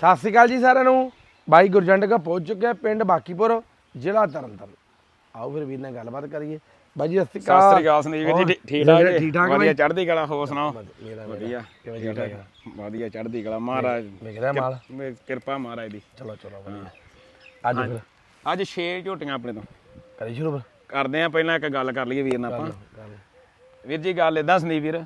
ਸਤਿ ਸ਼੍ਰੀ ਅਕਾਲ ਜੀ ਸਾਰਿਆਂ ਨੂੰ। ਬਾਈ ਗੁਰਜੰਟ ਕਾ ਪਹੁੰਚ ਚੁੱਕਿਆ ਪਿੰਡ ਬਾਕੀਪੁਰ ਜ਼ਿਲ੍ਹਾ ਤਰਨਤਾਰਨ। ਆਓ ਫਿਰ ਵੀਰ ਨਾਲ ਗੱਲਬਾਤ ਕਰੀਏ। ਬਾਈ ਜੀ ਸਤਿ ਸ਼੍ਰੀ ਸਤਿ ਅਕਾਲ ਸ੍ਰੀ ਅਕਾਲ ਸੰਦੀਪ ਜੀ? ਠੀਕ- ਠੀਕ ਠਾਕ ਠੀਕ ਵਧੀਆ? ਚੜ੍ਹਦੀ ਕਲਾ ਹੋਰ ਸੁਣਾਓ? ਵਧੀਆ ਵਧੀਆ ਚੜ੍ਹਦੀ ਕਲਾ? ਮਹਾਰਾਜ। ਵਿਕ ਰਿਹਾ ਮਾਲ? ਕਿਰਪਾ ਮਹਾਰਾਜ ਦੀ। ਚਲੋ ਚਲੋ ਵਧੀਆ। ਅੱਜ ਫਿਰ? ਅੱਜ 6 ਝੋਟੀਆਂ ਆਪਣੇ ਤੋਂ। ਕਰੀ ਸ਼ੁਰੂ ਕਰਦੇ ਆ ਪਹਿਲਾਂ ਇੱਕ ਗੱਲ ਕਰ ਲਈਏ ਵੀਰ ਨਾਲ ਆਪਾਂ। ਵੀਰ ਜੀ ਗੱਲ ਇਦਾਂ ਸੰਦੀਪ ਵੀਰ।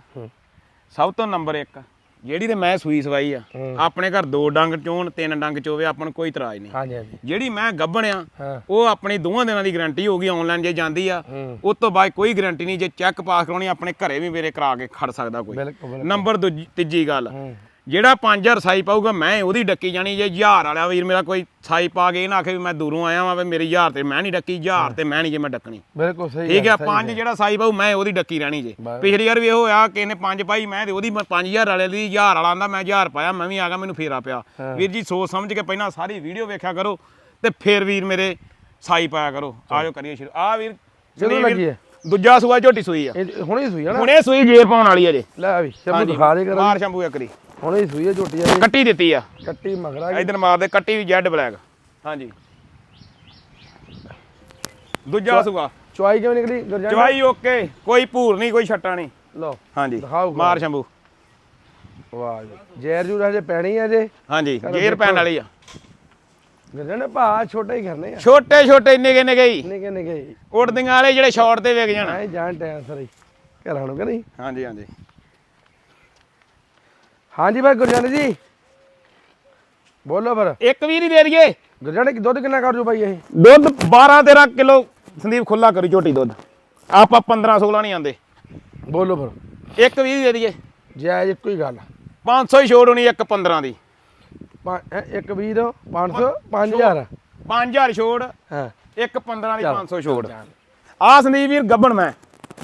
ਸਭ ਤੋਂ ਨੰਬਰ 1 ਜਿਹੜੀ ਤੇ ਮੈਂ ਸੂਈ ਸਵਾਈ ਆ ਹੂੰ। ਆਪਣੇ ਘਰ ਦੋ ਡੰਗ ਚੋਣ ਤਿੰਨ ਡੰਗ ਚੋਵੇ ਆਪਾਂ ਨੂੰ ਕੋਈ ਇਤਰਾਜ਼ ਨਹੀਂ। ਹਾਂਜੀ ਹਾਂਜੀ। ਜਿਹੜੀ ਮੈਂ ਗੱਭਣ ਆ ਹਾਂ। ਉਹ ਆਪਣੀ ਦੋਵਾਂ ਦਿਨਾਂ ਦੀ ਗਾਰੰਟੀ ਹੋਗੀ ਆਨਲਾਈਨ ਜੇ ਜਾਂਦੀ ਆ ਹੂੰ। ਉਸ ਤੋਂ ਬਾਅਦ ਕੋਈ ਗਾਰੰਟੀ ਨਹੀਂ ਜੇ ਚੈੱਕ ਪਾਸ ਕਰਾਉਣੀ ਆਪਣੇ ਘਰੇ ਵੀ ਮੇਰੇ ਕਰਾ ਕੇ ਖੜ ਸਕਦਾ ਕੋਈ। ਨੰਬਰ ਦੂਜੀ ਤੀਜੀ ਗੱਲ ਹੂੰ। ਜਿਹੜਾ 5000 ਸਾਈ ਪਾਊਗਾ ਮੈਂ ਉਹਦੀ ਡੱਕੀ ਜਾਣੀ ਜੇ 1000 ਵਾਲਾ ਵੀਰ ਮੇਰਾ ਕੋਈ ਸਾਈ ਪਾ ਕੇ ਇਹ ਨਾ ਆਖੇ ਵੀ ਮੈਂ ਦੂਰੋਂ ਆਇਆ ਵਾਂ ਵੀ ਮੇਰੀ 1000 ਤੇ ਮੈਂ ਨਹੀਂ ਡੱਕੀ 1000 ਤੇ ਮੈਂ ਨਹੀਂ ਜੇ ਮੈਂ ਡੱਕਣੀ। ਬਿਲਕੁਲ ਸਹੀ ਠੀਕ ਹੈ ਪੰਜ। ਜਿਹੜਾ ਸਾਈ ਪਾਊ ਮੈਂ ਉਹਦੀ ਡੱਕੀ ਰਹਿਣੀ ਜੇ। ਪਿਛਲੀ ਵਾਰ ਵੀ ਇਹ ਹੋਇਆ ਕਿ ਇਹਨੇ ਪੰਜ ਪਾਈ ਮੈਂ ਤੇ ਉਹਦੀ ਮੈਂ 5000 ਵਾਲੇ ਦੀ 1000 ਵਾਲਾ ਆਂਦਾ ਮੈਂ 1000 ਪਾਇਆ ਮੈਂ ਵੀ ਆ ਗਿਆ ਮੈਨੂੰ ਫੇਰਾ ਪਿਆ। ਵੀਰ ਜੀ ਸੋਚ ਸਮਝ ਕੇ ਪਹਿਲਾਂ ਸਾਰੀ ਵੀਡੀਓ ਵੇਖਿਆ ਕਰੋ ਤੇ ਫਿਰ ਵੀਰ ਮੇਰੇ ਸਾਈ ਪਾਇਆ ਕਰੋ। ਆਜੋ ਕਰੀਏ ਸ਼ੁਰੂ। ਆ ਵੀਰ ਜਦੋਂ ਲੱਗੀ ਹੈ? ਦੂਜਾ ਸੂਆ ਝੋਟੀ ਸੂਈ ਆ। ਹੁਣੇ ਸੂਈ ਨਾ? ਹੁਣੇ ਸੂਈ ਜੇਰ ਪਾਉਣ ਵਾਲੀ ਆ ਜੇ। ਲੈ ਵੀ ਸ਼ਬਦ ਦਿਖਾ ਦੇ ਕਰ ਮਾਰ ਸ਼ੰਭੂ ਇੱਕਰੀ ਹੁਣੇ ਹੀ ਸੂਈ ਹੈ ਝੋਟੀ ਆ ਕੱਟੀ ਦਿੱਤੀ ਆ। ਕੱਟੀ ਮਗਰਾ ਇਧਰ ਮਾਰਦੇ ਕੱਟੀ ਵੀ ਜੈਡ ਬਲੈਕ। ਹਾਂਜੀ। ਦੂਜਾ ਸੂਆ। ਚੁਆਈ ਕਿਵੇਂ ਨਿਕਲੀ? ਗੁਰਜੰਟ ਚਵਾਈ ਓਕੇ ਕੋਈ ਭੂਰ ਨਹੀਂ ਕੋਈ ਛੱਟਾ ਨਹੀਂ। ਲਓ ਹਾਂਜੀ ਦਿਖਾਓ। ਮਾਰ ਸ਼ੰਭੂ। ਵਾਹ ਜੀ। ਜੈਰ ਜੂਰ ਹਜੇ ਪੈਣੀ ਆ ਜੇ। ਹਾਂਜੀ ਚਲੋ ਜੇਰ ਪੈਣ ਦੇਖੋ। ਵਾਲੀ ਆ। ਗੁਰਜੰਟ ਭਾ ਛੋਟੇ ਹੀ ਕਰਨੇ ਆ। ਛੋਟੇ ਛੋਟੇ ਨਿਗੇ ਨਿਗੇ ਹੀ। ਨਿੱਕੇ ਨਿੱਕੇ ਉੜਦੀਆਂ ਵਾਲੇ ਜਿਹੜੇ ਸ਼ਾਰਟ ਤੇ ਵਿਕ ਜਾਣ। ਆਏ ਜਾਣ ਟਾਈਮ ਸਰੀ ਘਰਾਂ ਨੂੰ ਕਿ ਨਹੀਂ? ਹਾਂਜੀ ਹਾਂਜੀ। ਹਾਂਜੀ ਭਾਈ ਗੁਰਜੰਟ ਜੀ। ਬੋਲੋ ਫਿਰ। ਇੱਕ ਵੀ ਨਹੀਂ ਦੇ ਦਈਏ। ਗੁਰਜੰਟ ਕੀ ਦੁੱਧ ਕਿੰਨਾ ਕਰ ਜੂ ਭਾਈ ਇਹ? ਦੁੱਧ 12 13 ਕਿਲੋ ਸੰਦੀਪ ਖੁੱਲਾ ਕਰੀ ਝੋਟੀ ਦੁੱਧ। ਆਪਾਂ 15 16 ਨਹੀਂ ਆਂਦੇ ਬੋਲੋ ਫਿਰ। ਇੱਕ ਵੀ ਦੇ ਦਈਏ। ਜਾਇਜ਼ ਇੱਕੋ ਹੀ ਗੱਲ 500 ਹੀ ਛੋੜ ਹੋਣੀ ਇੱਕ 15 ਦੀ। ਪਾ- ਹੈਂ, ਇੱਕ 20 ਦੋ 500 5000 5000 ਛੋੜ। ਹਾਂ। ਇੱਕ 15 ਦੀ ਚੱਲ। 500 ਛੋੜ। ਆ ਸੰਦੀਪ ਵੀਰ ਗੱਬਣ ਮੈਂ।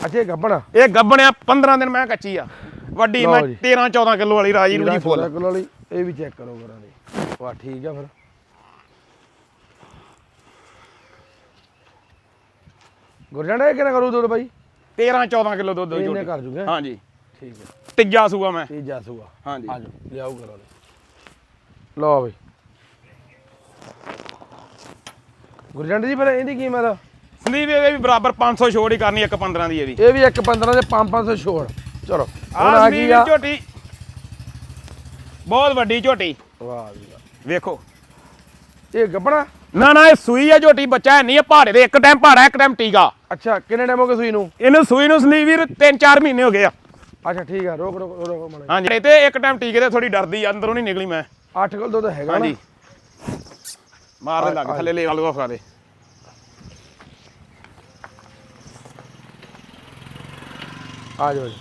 ਅੱਛਾ ਇਹ ਗੱਬਣਾ ਇਹ ਗੱਬਣਿਆ 15 ਦਿਨ ਮੈਂ ਕੱਚੀ ਆ। ਵੱਡੀ ਲਓ ਮੈਂ ਜੀ। 13 14 ਕਿਲੋ ਵਾਲੀ ਰਾਜੀ ਰੂਜੀ ਫੁੱਲ। ਕਿਲੋ ਵਾਲੀ ਇਹ ਵੀ ਚੈੱਕ ਕਰੋ ਕਰਾਂ ਦੀ ਵਾਹ ਠੀਕ ਆ ਫਿਰ। ਗੁਰਜੰਟ ਇਹ ਕਿੰਨਾ ਕਰੂ ਦੁੱਧ ਭਾਈ 13 14 ਕਿਲੋ ਦੁੱਧ ਇਹਨੇ ਝੋਟੀ ਕਰ ਜੂਗੇ। ਹਾਂਜੀ। ਠੀਕ ਹੈ ਤੀਜਾ ਸੂਆ ਮੈਂ। ਤੀਜਾ ਸੂਆ। ਹਾਂਜੀ। ਆ ਜਾਓ ਲਿਆਓ ਕਰੋ ਲਓ ਬਈ। ਗੁਰਜੰਟ ਜੀ ਫਿਰ ਇਹਦੀ ਕੀਮਤ? ਸੰਦੀਪ ਇਹ ਵੀ ਬਰਾਬਰ 500 ਛੋੜ ਹੀ ਕਰਨੀ ਇੱਕ 15 ਦੀ ਇਹ ਵੀ ਇਹ ਵੀ ਇੱਕ 15 ਦੇ 5-500 ਛੋੜ। ਚਲੋ ਹੁਣ ਆ ਗਈ ਆ। ਝੋਟੀ। ਬਹੁਤ ਵੱਡੀ ਝੋਟੀ। ਵਾਹ ਜੀ। ਵੇਖੋ। ਇਹ ਗੱਬਣਾ? ਨਾ ਨਾ ਇਹ ਸੂਈ ਆ ਝੋਟੀ ਬੱਚਾ ਹੈ ਨਹੀਂ ਇਹ ਪਹਾੜੇ ਦੇ ਇੱਕ ਟਾਈਮ ਪਹਾੜਾ ਇੱਕ ਟਾਈਮ ਟੀਗਾ ਅੱਛਾ ਕਿੰਨੇ ਟਾਈਮ ਹੋ ਗਏ ਸੂਈ ਨੂੰ? ਇਹਨੂੰ ਸੂਈ ਨੂੰ ਸੰਦੀਪ ਵੀਰ 3-4 ਮਹੀਨੇ ਹੋ ਗਏ ਆ। ਅੱਛਾ ਠੀਕ ਆ ਰੋਕ ਰੋਕ ਰੋਕ ਮੜਾ ਹਾਂਜੀ ਤੇ ਇੱਕ ਟਾਈਮ ਟੀਕੇ ਤੇ ਥੋੜੀ ਡਰਦੀ ਆ ਅੰਦਰੋਂ ਨਹੀਂ ਨਿਕਲੀ ਮੈਂ। 8 ਕਿਲੋ ਦੁੱਧ ਹੈਗਾ ਨਾ। ਹਾਂਜੀ। ਮਾਰ ਦੇ ਲੱਗ ਥੱਲੇ ਲੈ ਆਲੂ ਫਰਾ ਦੇ। ਆ ਜਾਓ ਜੀ।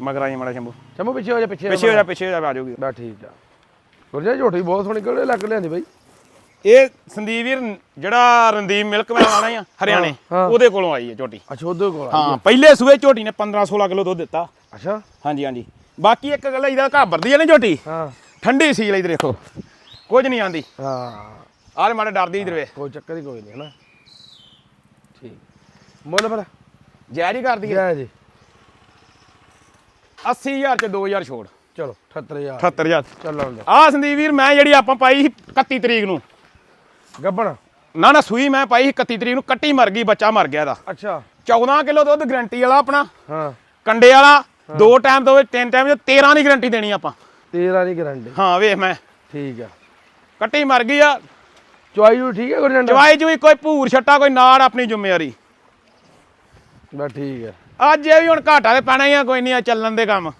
ਮਗਰਾਂ ਹੀ ਮੜਾ ਸ਼ੰਭੂ। ਚੰਮੂ ਪਿੱਛੇ ਹੋ ਜਾ ਪਿੱਛੇ ਪਿੱਛੇ ਹੋ ਜਾ ਪਿੱਛੇ ਹੋ ਜਾ ਆ ਜਾਊਗੀ। ਬਾ ਠੀਕ ਆ। ਗੁਰਜਾ ਝੋਟੀ ਬਹੁਤ ਸੋਹਣੀ ਕਿਹੜੇ ਲੱਗ ਲਿਆਂਦੀ ਬਾਈ? ਇਹ ਸੰਦੀਪ ਵੀਰ ਜਿਹੜਾ ਰਣਦੀਪ ਮਿਲਕ ਮੈਨ ਵਾਲਾ ਆ ਹਰਿਆਣੇ। ਉਹਦੇ ਕੋਲੋਂ ਆਈ ਹੈ ਝੋਟੀ। ਅੱਛਾ ਉਹਦੇ ਕੋਲ ਹਾਂ ਪਹਿਲੇ ਸੂਏ ਝੋਟੀ ਨੇ 15 16 ਕਿਲੋ ਦੁੱਧ ਦਿੱਤਾ। ਅੱਛਾ। ਹਾਂਜੀ ਹਾਂਜੀ। ਬਾਕੀ ਇੱਕ ਗੱਲ ਇਹਦਾ ਘਾਬਰਦੀ ਹੈ ਨਾ ਝੋਟੀ। ਹਾਂ। ਠੰਡੀ ਸੀ ਲਈ ਦੇਖੋ। ਕੁਝ ਨਹੀਂ ਆਂਦੀ ਹਾਂ। ਆਹ ਮਾੜੇ ਡਰਦੀ ਇਧਰ ਵੇ। ਕੋਈ ਚੱਕਰ ਹੀ ਕੋਈ ਨਹੀਂ ਹੈ ਨਾ। ਠੀਕ। ਮੁੱਲ ਫਿਰ? ਜੈਰ ਕਰਦੀ ਹੈ ਜੈ ਜੀ। 80000 ਚ 2000 ਛੋੜ। ਚਲੋ 78000 78000 ਚੱਲਣ ਦੇ ਆਹ ਸੰਦੀਪ ਵੀਰ ਮੈਂ ਜਿਹੜੀ ਆਪਾਂ ਪਾਈ ਸੀ 31 ਤਰੀਕ ਨੂੰ। ਗੱਬਣ। ਨਾ ਨਾ ਸੂਈ ਮੈਂ ਪਾਈ ਸੀ 31 ਤਰੀਕ ਨੂੰ ਕੱਟੀ ਮਰ ਗਈ ਬੱਚਾ ਮਰ ਗਿਆ ਦਾ ਅੱਛਾ। 14 ਕਿਲੋ ਦੁੱਧ ਗਰੰਟੀ ਵਾਲਾ ਆਪਣਾ ਹਾਂ। ਕੰਡੇ ਵਾਲਾ ਦੋ ਟਾਈਮ ਤੋਂ ਤਿੰਨ ਟਾਈਮ 13 ਦੀ ਗਰੰਟੀ ਦੇਣੀ ਆਪਾਂ। 13 ਦੀ ਗਰੰਟੀ। ਹਾਂ ਵੇਖ ਮੈਂ। ਠੀਕ ਆ। ਕੱਟੀ ਮਰ ਗਈ ਆ। ਚੁਆਈ ਨੂੰ ਠੀਕ ਹੈ ਗੁਰਜੰਡ ਚਵਾਈ ਚ ਵੀ ਕੋਈ ਭੂਰ ਛੱਟਾ ਕੋਈ ਨਾੜ ਆਪਣੀ ਜ਼ਿੰਮੇਵਾਰੀ। ਬਾ ਠੀਕ ਹੈ ਅੱਜ ਇਹ ਵੀ ਹੁਣ ਘਾਟਾ ਤੇ ਪੈਣਾ ਹੀ ਆ ਕੋਈ ਨਹੀਂ ਆ ਚੱਲਣ ਦੇ ਕੰਮ।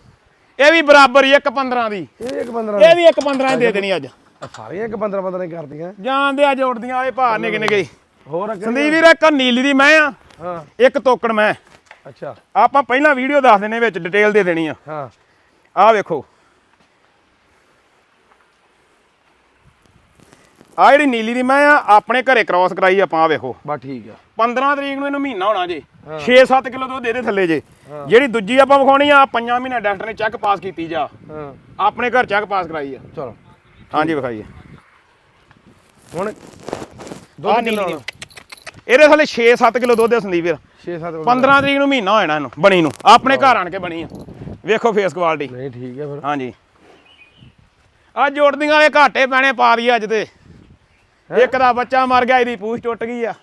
ਇਹ ਵੀ ਬਰਾਬਰ ਹੀ ਆ, ਇੱਕ 15 ਦੀ। ਇਹ ਇੱਕ 15 ਇਹ ਵੀ ਇੱਕ 15 ਦੀ ਦੇਣੀ ਅੱਜ। ਸਾਰੀਆਂ ਇੱਕ 15 15 ਹੀ ਕਰਦੀਆਂ। ਜਾਣਦੇ ਅੱਜ ਉੜਦੀਆਂ ਆਏ ਭਾਰ ਨਿਕ ਨਿਕੇ। ਹੋਰ ਸੰਦੀਪ ਵੀਰ ਇੱਕ ਨੀਲੀ ਦੀ ਮੈਂ ਆ ਹਾਂ। ਇੱਕ ਤੋਕੜ ਮੈਂ। ਅੱਛਾ। ਆਪਾਂ ਪਹਿਲਾਂ ਵੀਡੀਓ ਦੱਸ ਦਿੰਨੇ ਵਿੱਚ ਡਿਟੇਲ ਦੇ ਦੇਣੀ ਆ। ਹਾਂ। ਆਹ ਵੇਖੋ। ਆ ਜਿਹੜੀ ਨੀਲੀ ਦੀ ਮੈਂ ਆ ਆਪਣੇ ਘਰੇ ਕ੍ਰਾਸ ਕਰਾਈ ਆਪਾਂ ਆ ਵੇਖੋ। ਬਾ ਠੀਕ ਆ। 15 ਤਰੀਕ ਨੂੰ ਇਹਨੂੰ ਮਹੀਨਾ ਹੋਣਾ ਜੇ। ਹਾਂ। 6-7 ਕਿਲੋ ਦੁੱਧ ਇਹਦੇ ਥੱਲੇ ਜੇ। ਜਿਹੜੀ ਦੂਜੀ ਆਪਾਂ ਵਿਖਾਉਣੀ ਆ 5 ਮਹੀਨੇ ਡਾਕਟਰ ਨੇ ਚੈੱਕ ਪਾਸ ਕੀਤੀ ਜਾ। ਆਪਣੇ ਘਰ ਚੈੱਕ ਪਾਸ ਕਰਾਈ ਆ। ਚਲੋ। ਹਾਂਜੀ ਵਿਖਾਈਏ। ਹੁਣ ਦੁੱਧ ਦੀ। ਇਹਦੇ ਥੱਲੇ 6-7 ਕਿਲੋ ਦੁੱਧ ਹੈ ਸੰਦੀਪ ਵੀਰ 6 7 15 ਤਰੀਕ ਨੂੰ ਮਹੀਨਾ ਹੋ ਜਾਣਾ ਇਹਨੂੰ ਬਣੀ ਨੂੰ। ਆਪਣੇ ਘਰ ਆਣ ਕੇ ਬਣੀ ਆ। ਵੇਖੋ ਫੇਸ ਕੁਆਲਿਟੀ ਨਹੀਂ ਠੀਕ ਹੈ ਫਿਰ। ਹਾਂਜੀ। ਆ ਜੋੜਦੀਆਂ ਵਾਲੇ ਘਾਟੇ ਪੈਣੇ ਪਾ ਦਈਏ ਅੱਜ ਤੇ। ਇੱਕ ਦਾ ਬੱਚਾ ਮਰ ਗਿਆ ਇਹਦੀ ਪੂਛ ਟੁੱਟ ਗਈ ਆ।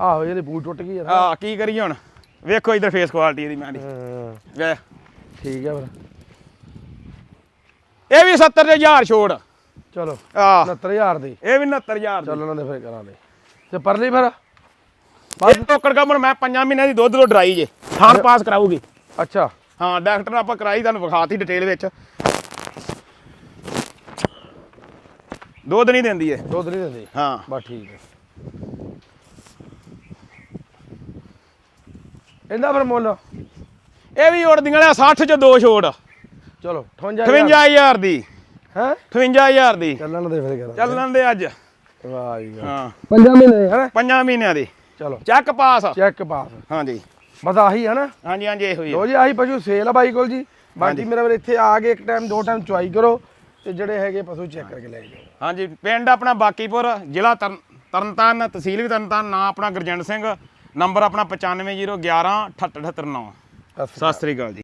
ਆਹੋ ਇਹਦੇ ਬੂਟ ਟੁੱਟ ਗਏ ਯਾਰ ਆ ਕੀ ਕਰੀਏ ਹੁਣ? ਵੇਖੋ ਇਧਰ ਫੇਸ ਕੁਆਲਿਟੀ ਇਹਦੀ ਮੈਂ ਦੀ ਹਾਂ, ਵੇ। ਠੀਕ ਹੈ ਫਿਰ। ਇਹ ਵੀ 70 ਦੇ ਹਜ਼ਾਰ ਛੋੜ। ਚਲੋ ਆ 69000 ਦੀ। ਇਹ ਵੀ 69000 ਚੱਲ ਉਹਨਾਂ ਦੇ ਫਿਰ ਕਰਾਂਗੇ। ਤੇ ਪਰਲੀ ਫਿਰ? ਬਸ ਟੋਕੜ ਕਮਣ ਮੈਂ 5 ਮਹੀਨਿਆਂ ਦੀ ਦੁੱਧ ਤੋਂ ਡਰਾਈ ਜੇ। ਥਾਣ ਪਾਸ ਕਰਾਊਗੀ। ਅੱਛਾ। ਹਾਂ ਡਾਕਟਰ ਆਪਾਂ ਕਰਾਈ ਤੁਹਾਨੂੰ ਵਿਖਾਤੀ ਡਿਟੇਲ ਵਿੱਚ। ਦੁੱਧ ਨਹੀਂ ਦਿੰਦੀ ਇਹ। ਦੁੱਧ ਨਹੀਂ ਦਿੰਦੀ? ਹਾਂ। ਬਸ ਠੀਕ ਹੈ। ਇਹਦਾ ਫਿਰ ਮੁੱਲ? ਇਹ ਵੀ ਉੜਦੀਆਂ ਵਾਲਾ 60 ਚ ਦੋ ਛੋੜ ਚਲੋ 58000 58000 ਦੀ। ਹੈ? 58000 ਦੀ। ਚੱਲਣ ਦੇ ਫਿਰ ਕਰਾਂਗੇ ਚੱਲਣ ਦੇ ਅੱਜ। ਵਾਹ ਜੀ ਵਾਹ ਹਾਂ। ਪੰਜਾਂ ਮਹੀਨੇ ਹੈ? ਪੰਜਾਂ ਮਹੀਨਿਆਂ ਦੀ। ਚਲੋ। Check pass. Check pass. ਹਾਂਜੀ। ਬਸ ਆਹੀ ਹੈ ਨਾ? ਹਾਂਜੀ ਹਾਂਜੀ ਇਹੋ ਹੀ। ਲੋ ਜੀ ਆਹੀ ਪਸ਼ੂ ਸੇਲ ਆ ਬਾਈ ਕੋਲ ਜੀ। ਬਾਕੀ ਮੇਰਾ ਵੀਰ ਇੱਥੇ ਆ ਕੇ ਇੱਕ ਟਾਈਮ ਦੋ ਟਾਈਮ ਚੁਆਈ ਕਰੋ। ਤੇ ਜਿਹੜੇ ਹੈਗੇ ਪਸ਼ੂ ਚੈੱਕ ਕਰਕੇ ਲੈ ਜਾਓ। ਹਾਂਜੀ ਪਿੰਡ ਆਪਣਾ ਬਾਕੀਪੁਰ ਜ਼ਿਲ੍ਹਾ ਤਰਨ- ਤਰਨਤਾਰਨ ਤਹਿਸੀਲ ਵੀ ਤਰਨਤਾਰਨ ਨਾਂ ਆਪਣਾ ਗੁਰਜੰਟ ਸਿੰਘ ਨੰਬਰ ਆਪਣਾ 950111 78879 ਸਤਿ ਸ਼੍ਰੀ ਅਕਾਲ। ਸਤਿ ਸ੍ਰੀ ਅਕਾਲ ਜੀ।